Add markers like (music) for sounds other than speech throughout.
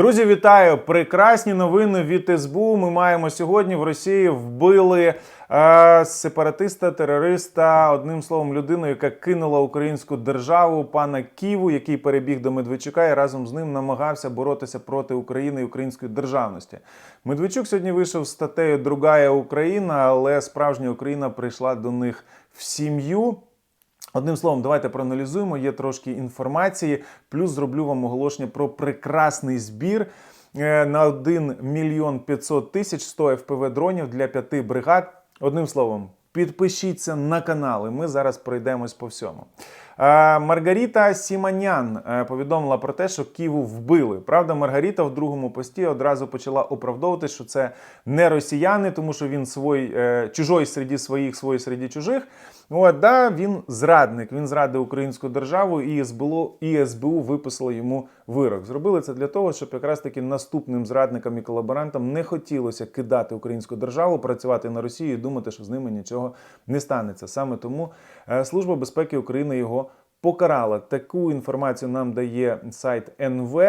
Друзі, вітаю! Прекрасні новини від СБУ. Ми маємо сьогодні в Росії вбили е, сепаратиста, терориста, одним словом, людину, яка кинула українську державу, пана Ківу, який перебіг до Медведчука і разом з ним намагався боротися проти України і української державності. Медведчук сьогодні вийшов з статтею Другая Україна, але справжня Україна прийшла до них в сім'ю. Одним словом, давайте проаналізуємо. Є трошки інформації. Плюс зроблю вам оголошення про прекрасний збір е, на 1 мільйон 500 тисяч 100 FPV дронів для п'яти бригад. Одним словом, підпишіться на канал, і ми зараз пройдемось по всьому. Е, Маргаріта Сіманян е, повідомила про те, що Ківу вбили. Правда, Маргаріта в другому пості одразу почала оправдовувати, що це не росіяни, тому що він свой, е, чужой серед своїх, свой серед чужих. От, да, він зрадник, він зрадив українську державу, і СБУ, і СБУ виписало йому вирок. Зробили це для того, щоб якраз таки наступним зрадникам і колаборантам не хотілося кидати українську державу, працювати на Росію і думати, що з ними нічого не станеться. Саме тому е, Служба безпеки України його покарала. Таку інформацію нам дає сайт НВ.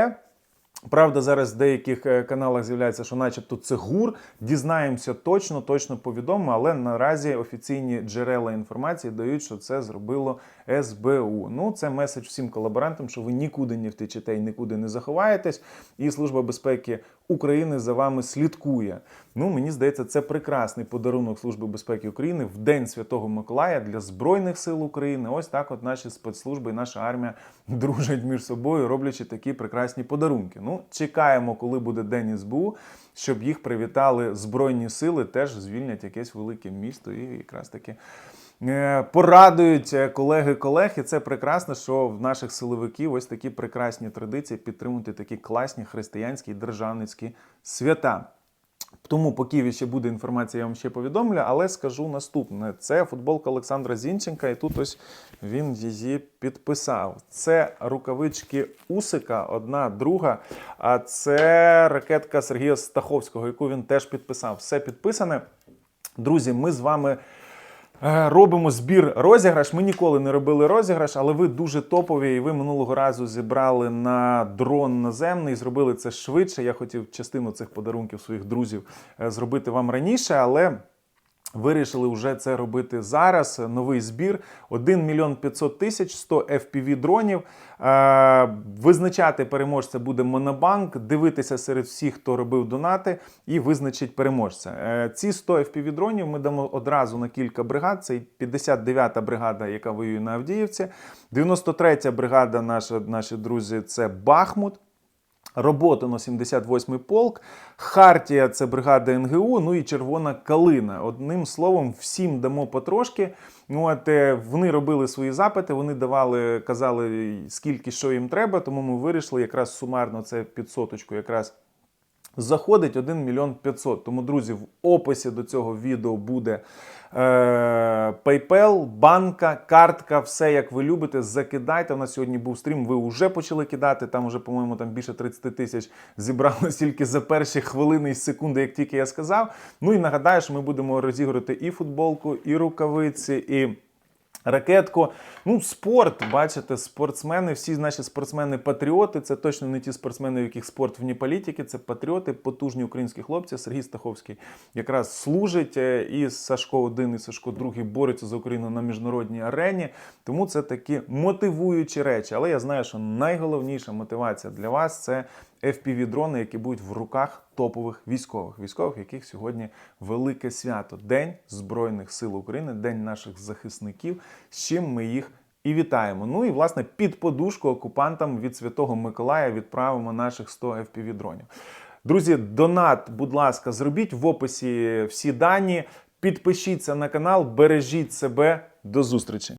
Правда, зараз в деяких е, каналах з'являється, що начебто це ГУР. Дізнаємося точно, точно повідомо, але наразі офіційні джерела інформації дають, що це зробило СБУ. Ну, це меседж всім колаборантам, що ви нікуди не втечете і нікуди не заховаєтесь. І Служба безпеки України за вами слідкує. Ну, мені здається, це прекрасний подарунок Служби безпеки України в День Святого Миколая для Збройних сил України. Ось так, от наші спецслужби і наша армія (laughs) дружать між собою, роблячи такі прекрасні подарунки. Ну, чекаємо, коли буде День СБУ, щоб їх привітали Збройні сили, теж звільнять якесь велике місто і якраз таки. е, Порадують е, колеги колег, і це прекрасно, що в наших силовиків ось такі прекрасні традиції підтримувати такі класні християнські державницькі свята. Тому по Києві ще буде інформація, я вам ще повідомлю, але скажу наступне: це футболка Олександра Зінченка, і тут ось він її підписав. Це рукавички Усика, одна друга. А це ракетка Сергія Стаховського, яку він теж підписав. Все підписане. Друзі, ми з вами. Е, Робимо збір розіграш. Ми ніколи не робили розіграш, але ви дуже топові, і ви минулого разу зібрали на дрон наземний. Зробили це швидше. Я хотів частину цих подарунків своїх друзів е, зробити вам раніше, але. Вирішили вже це робити зараз. Новий збір 1 мільйон 500 тисяч 100 FPV дронів. Е, Визначати переможця буде Монобанк. Дивитися серед всіх, хто робив донати, і визначить переможця. Е, Ці 100 FPV дронів ми дамо одразу на кілька бригад. Це 59-та бригада, яка воює на Авдіївці. 93-я бригада, наша, наші друзі, це Бахмут. Роботино 78-й полк, Хартія це бригада НГУ, ну і Червона Калина. Одним словом, всім дамо потрошки. Ну, от, е, вони робили свої запити, вони давали, казали, скільки що їм треба, тому ми вирішили якраз сумарно це під соточку якраз заходить 1 мільйон 500. Тому, друзі, в описі до цього відео буде е, PayPal, банка, картка, все як ви любите. Закидайте. У нас сьогодні був стрім. Ви вже почали кидати. Там вже, по-моєму, там більше 30 тисяч зібралось тільки за перші хвилини і секунди, як тільки я сказав. Ну і нагадаю, що ми будемо розігрувати і футболку, і рукавиці, і. Ракетку, ну спорт, бачите, спортсмени, всі наші спортсмени-патріоти. Це точно не ті спортсмени, в яких спорт вні політики. Це патріоти, потужні українські хлопці. Сергій Стаховський якраз служить е, і Сашко 1 і Сашко 2 борються за Україну на міжнародній арені. Тому це такі мотивуючі речі. Але я знаю, що найголовніша мотивація для вас це FPV-дрони, які будуть в руках топових військових, військових, яких сьогодні велике свято День Збройних сил України, День наших захисників. З чим ми їх і вітаємо. Ну і власне під подушку окупантам від Святого Миколая відправимо наших 100 FPV-дронів. Друзі, донат, будь ласка, зробіть в описі всі дані. Підпишіться на канал, бережіть себе. До зустрічі!